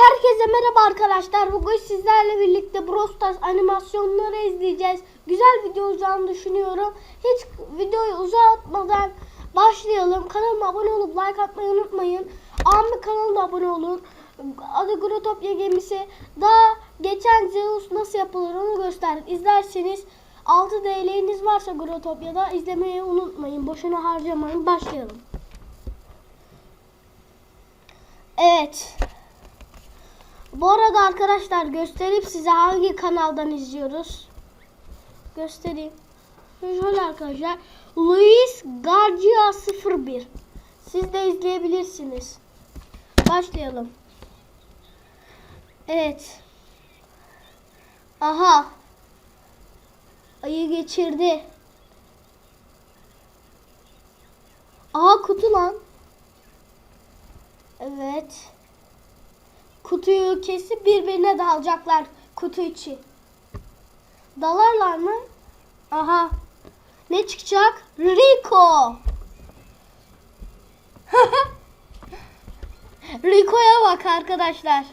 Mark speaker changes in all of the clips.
Speaker 1: Herkese merhaba arkadaşlar. Bugün sizlerle birlikte Brawl Stars animasyonları izleyeceğiz. Güzel video olacağını düşünüyorum. Hiç videoyu uzatmadan başlayalım. Kanalıma abone olup like atmayı unutmayın. Ahmet kanalına abone olun. Adı Grotopya gemisi. Daha geçen Zeus nasıl yapılır onu gösterdim. İzlerseniz 6 DL'niz varsa Grotopya'da izlemeyi unutmayın. Boşuna harcamayın. Başlayalım. Evet. Bu arada arkadaşlar göstereyim size hangi kanaldan izliyoruz. Göstereyim. Şöyle arkadaşlar. Luis Garcia 01. Siz de izleyebilirsiniz. Başlayalım. Evet. Aha. Ayı geçirdi. Aha kutu lan. Evet. Kutuyu kesip birbirine dalacaklar kutu içi. Dalarlar mı? Aha. Ne çıkacak? Rico. Rico'ya bak arkadaşlar.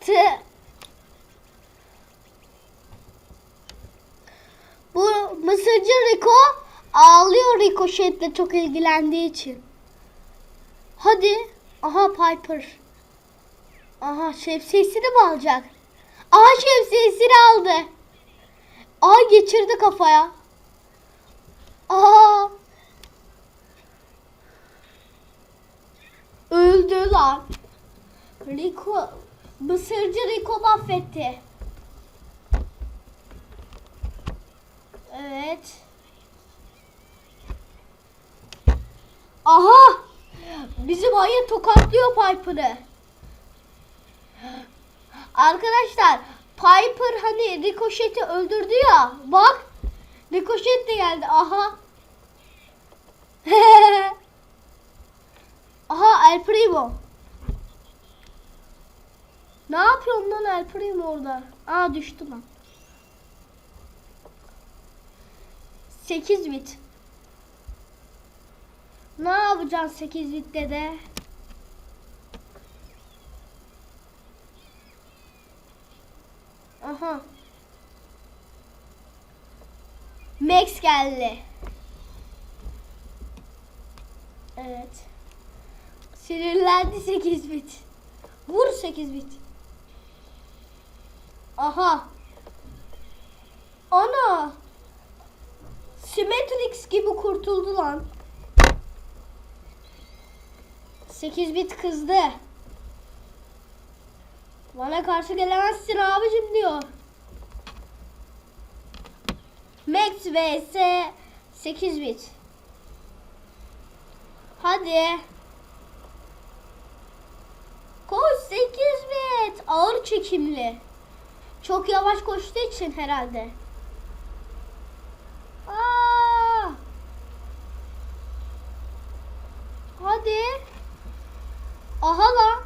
Speaker 1: Tı. Bu Mısırcı Rico ağlıyor Ricochet'le çok ilgilendiği için. Hadi. Aha Piper. Aha şemsiyesini mi alacak? Aha şemsiyesini aldı. Ay geçirdi kafaya. Aha. Öldü lan. Rico, Mısırcı Rico mahvetti. Evet. Aha. Bizim ayı tokatlıyor Piper'ı. Arkadaşlar Piper hani Ricochet'i öldürdü ya. Bak. Ricochet de geldi. Aha. Aha El Primo. Ne yapıyorsun lan El Primo orada? Aa düştü lan. 8 bit. Ne yapacaksın 8 bitte de? Aha. Max geldi. Evet. Sinirlendi 8 bit. Vur 8 bit. Aha. Ana. Symmetrix gibi kurtuldu lan. 8 bit kızdı. Bana karşı gelemezsin abicim diyor. Max vs 8 bit. Hadi. Koş 8 bit. Ağır çekimli. Çok yavaş koştuğu için herhalde. Aa! Hadi. Aha lan.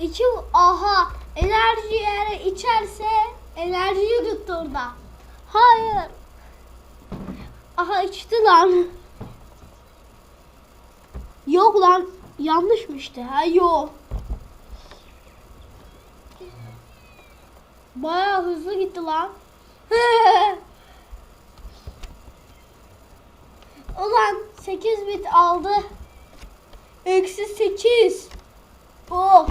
Speaker 1: İçi aha enerji eğer içerse enerji yuttu orada. Hayır. Aha içti lan. Yok lan yanlışmış işte. Ha yok. Baya hızlı gitti lan. Ulan 8 bit aldı. Eksi 8. Oh.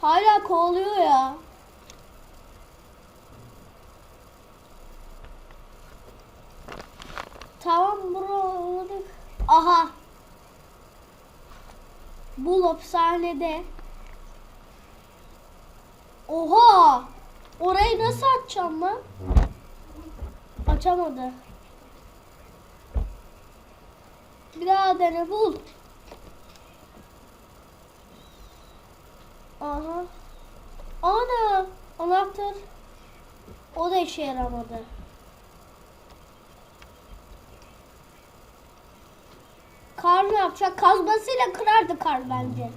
Speaker 1: Hala kovalıyor ya. Tamam bro. Aha. Bu hapishanede. Oha. Orayı nasıl açacağım lan? Açamadı. Bir daha dene bul. Aha. Ana. Anahtar. O da işe yaramadı. Kar ne yapacak? Kazmasıyla kırardı kar bence.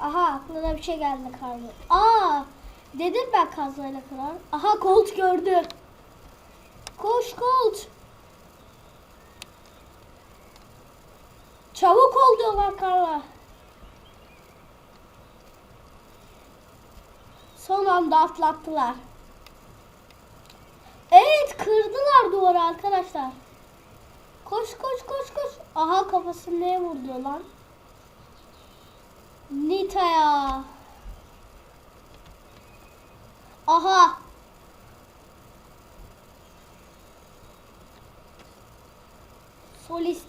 Speaker 1: Aha aklına bir şey geldi karlı. Aa dedim ben kazmayla kırar. Aha Colt gördü. Koş Colt. Çabuk ol diyorlar Karla. Son anda atlattılar. Evet kırdılar duvarı arkadaşlar. Koş koş koş koş. Aha kafasını neye vurdu lan? Nita'ya. Aha. Solist.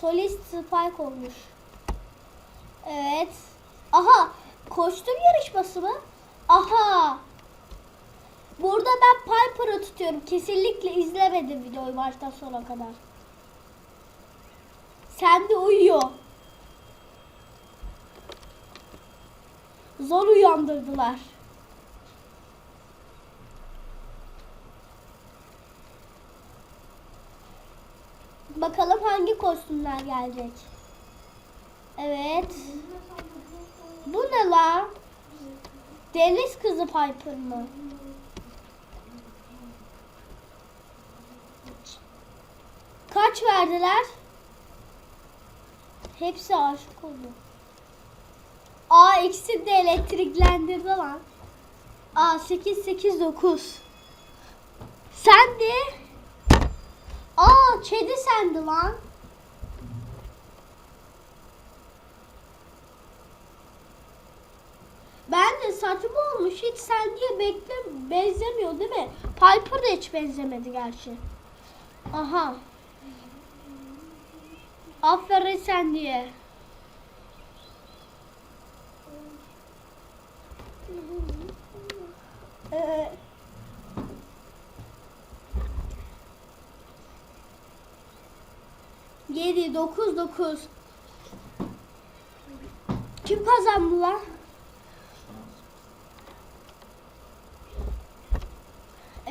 Speaker 1: Solist Spike olmuş. Evet. Aha. Kostüm yarışması mı? Aha. Burada ben Piper'ı tutuyorum. Kesinlikle izlemedim videoyu baştan sona kadar. Sen de uyuyor. Zor uyandırdılar. Bakalım hangi kostümler gelecek. Evet. Bu ne lan? Deniz kızı Piper mı? Kaç verdiler? Hepsi aşık oldu. Aa ikisi de elektriklendirdi lan. Aa 8 8 9. Sen de Aa kedi sendi lan. Ben de saçma olmuş. Hiç sen diye bekle benzemiyor değil mi? Piper da hiç benzemedi gerçi. Aha. Aferin sen diye. Ee, Yedi, dokuz, dokuz. Kim kazandı lan?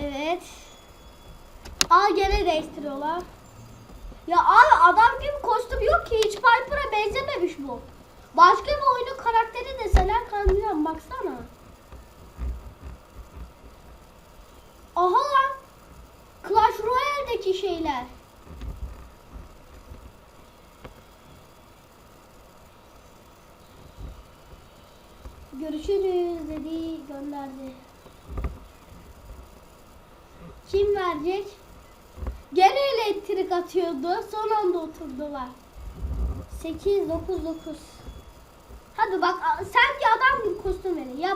Speaker 1: Evet. Aa gene değiştiriyorlar. Ya abi adam gibi kostüm yok ki hiç Piper'a benzememiş bu. Başka bir oyunun karakteri deseler kandıran baksana. Aha lan. Clash Royale'deki şeyler. Görüşürüz dedi gönderdi. Kim verecek? Gene elektrik atıyordu. Son anda oturdular. 8 9 9. Hadi bak sen ki adam gibi kostüm verin. Ya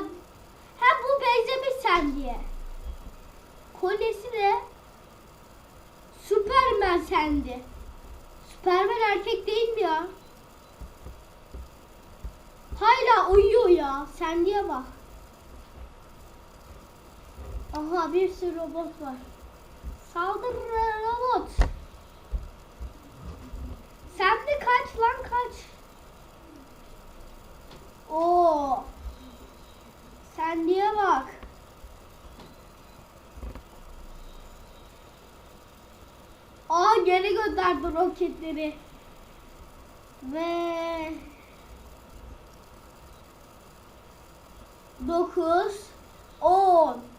Speaker 1: hem bu benzemiş sen diye. Kolyesi de Süpermen sendi. Süpermen erkek değil mi ya? Hala uyuyor ya. Sen diye bak. Aha bir sürü robot var. Saldır robot. Sen de kaç lan kaç. Oo. Sen diye bak. Aa geri gönderdi roketleri. Ve 9 10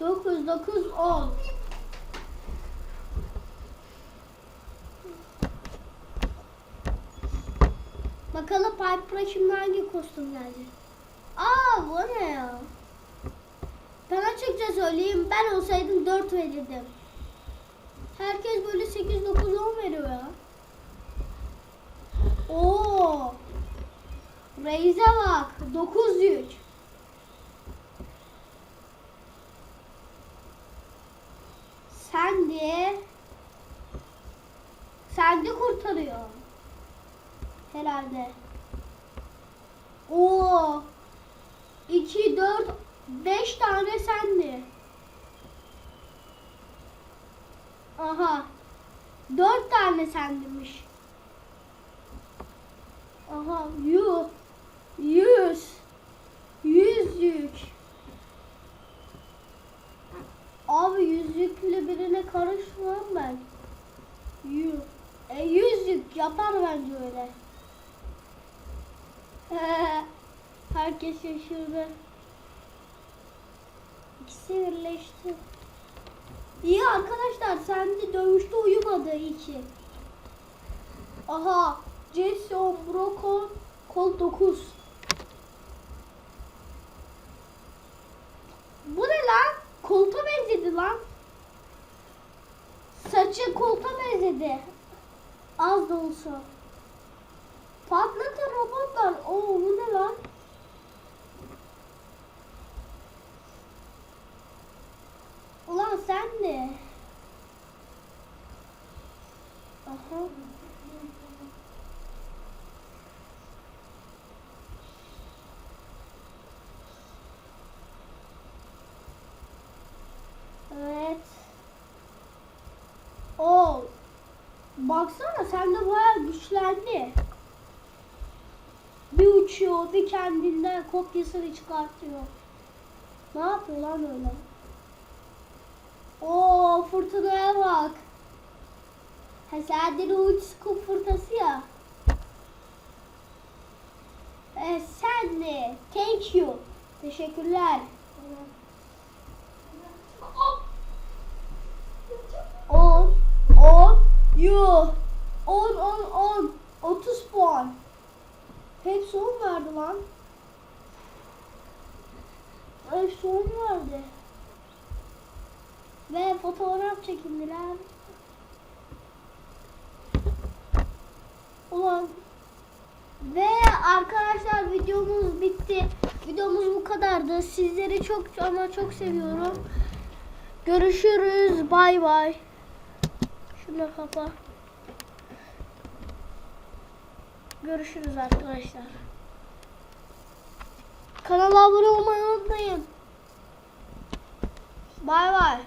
Speaker 1: 9 9 10 Bakalım Piper'a şimdi hangi kostüm gelecek? Aa bu ne ya? Ben açıkça söyleyeyim ben olsaydım 4 verirdim. Herkes böyle 8 9 10 veriyor ya. Oo. Reis'e bak. 9 yük. Sen de sen de kurtarıyor. Herhalde. Oo. 2 4 5 tane sendi. Aha. 4 tane sendimiş. Aha. Yuh. 100. 100 yük. Abi yüzüklü birine karışmam ben. Yuh. E yüzük yapar bence öyle. Herkes şaşırdı. İkisi birleşti. İyi arkadaşlar sen de dövüşte uyumadı iyi ki. Aha. Jason Brocon kol 9. Bu ne lan? Kolta benzedi lan. Saçı kolta benzedi. Az da olsa. Patlatan robotlar. Oo bu ne lan? Ulan sen de. Evet. Oo. Baksana sen de bayağı güçlendi. Bir uçuyor, bir kendinden kopyasını çıkartıyor. Ne yapıyor lan öyle? Oo fırtınaya bak. De uç kum fırtası ya. E, sen de. Thank you. Teşekkürler. On, on, you. On, on, on. 30 puan. Hepsi on verdi lan. Hepsi on verdi. Ve fotoğraf çekindiler. Ulan. Ve arkadaşlar videomuz bitti. Videomuz bu kadardı. Sizleri çok ama çok seviyorum. Görüşürüz. Bay bay. Şunu kapa. Görüşürüz arkadaşlar. Kanala abone olmayı unutmayın. Bay bay.